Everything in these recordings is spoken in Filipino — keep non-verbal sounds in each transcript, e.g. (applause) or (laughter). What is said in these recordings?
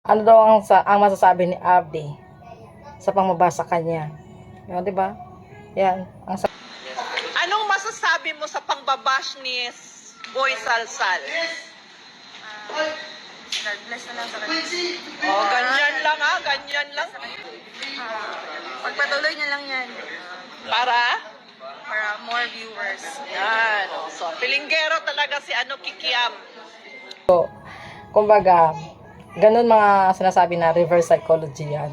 Ano daw ang, sa, ang masasabi ni Abdi sa pangmabasa kanya? Yan, di ba? Yan. Ang sa- Anong masasabi mo sa pangbabash ni Boy Salsal? God bless na lang sa kanya. Oh, ganyan lang ha, ganyan lang. Pagpatuloy niya lang yan Para? para more viewers. Yan. So, pilinggero talaga si ano, Kikiam. kumbaga, ganun mga sinasabi na reverse psychology yan.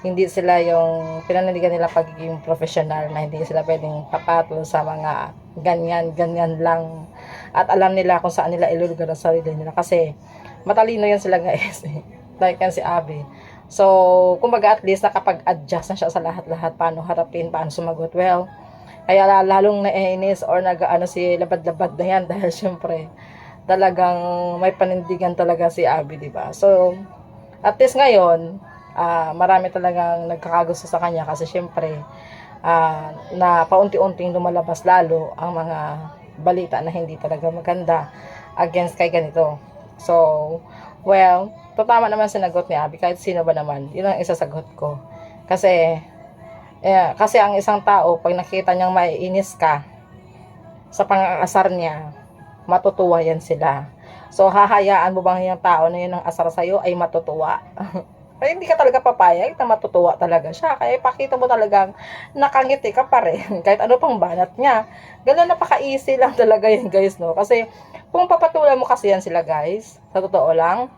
Hindi sila yung pinanaligan nila pagiging professional na hindi sila pwedeng papatol sa mga ganyan, ganyan lang. At alam nila kung saan nila ilulugar ang sarili nila. Kasi matalino yan sila guys. (laughs) like yan si Abby. So, kumbaga at least nakapag-adjust na siya sa lahat-lahat. Paano harapin, paano sumagot. Well, kaya lalong naiinis or nag-ano si labad-labad na yan (laughs) dahil syempre talagang may panindigan talaga si Abby, di ba? So, at least ngayon, ah, marami talagang nagkakagusto sa kanya kasi syempre, ah, na paunti-unting lumalabas lalo ang mga balita na hindi talaga maganda against kay ganito. So, well, tama naman sinagot ni Abby kahit sino ba naman. Yun ang isasagot ko. Kasi, eh, kasi ang isang tao, pag nakita niyang maiinis ka sa pang-aasar niya, matutuwa yan sila. So, hahayaan mo bang yung tao na yun ang asar sa'yo ay matutuwa? (laughs) Ay, hindi ka talaga papayag na matutuwa talaga siya. Kaya ipakita mo talagang nakangiti ka pa rin. (laughs) Kahit ano pang banat niya. Ganun napaka-easy lang (laughs) talaga yun guys, no? Kasi kung papatulan mo kasi yan sila guys, sa totoo lang,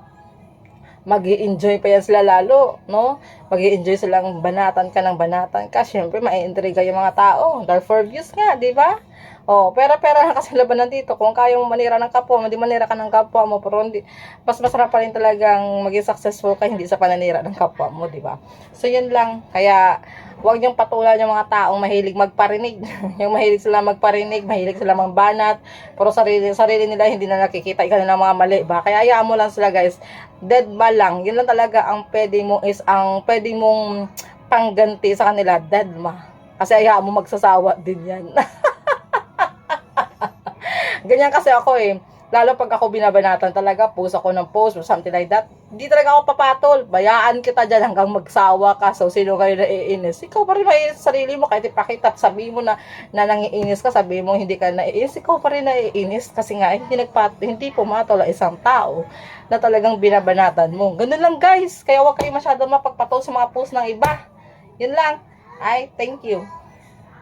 mag enjoy pa yan sila lalo, no? mag enjoy silang banatan ka ng banatan ka. Siyempre, maiintriga yung mga tao. Dahil for views nga, di ba? Oh, pera-pera na kasi labanan dito. Kung kaya mo manira ng kapwa mo, hindi manira ka ng kapwa mo. Pero hindi, mas masarap pa rin talagang maging successful ka hindi sa pananira ng kapwa mo, di ba? So, yun lang. Kaya, huwag niyong patulan yung mga taong mahilig magparinig. (laughs) yung mahilig sila magparinig, mahilig sila magbanat. Pero sarili, sarili nila hindi na nakikita ikaw na mga mali ba? Kaya hayaan mo lang sila guys. Dead ba lang? Yun lang talaga ang pwede mo is ang pwede mong pangganti sa kanila. Dead ma. Kasi hayaan mo magsasawa din yan. (laughs) Ganyan kasi ako eh. Lalo pag ako binabanatan talaga, post ako ng post or something like that. Hindi talaga ako papatol. Bayaan kita dyan hanggang magsawa ka. So, sino kayo naiinis? Ikaw pa rin may sarili mo. Kahit ipakita, sabi mo na, na nangiinis ka, sabi mo hindi ka naiinis. Ikaw pa rin naiinis. Kasi nga, hindi, nagpat, hindi pumatol ang isang tao na talagang binabanatan mo. Ganun lang guys. Kaya huwag kayo masyadong mapagpatol sa mga post ng iba. Yun lang. Ay, thank you.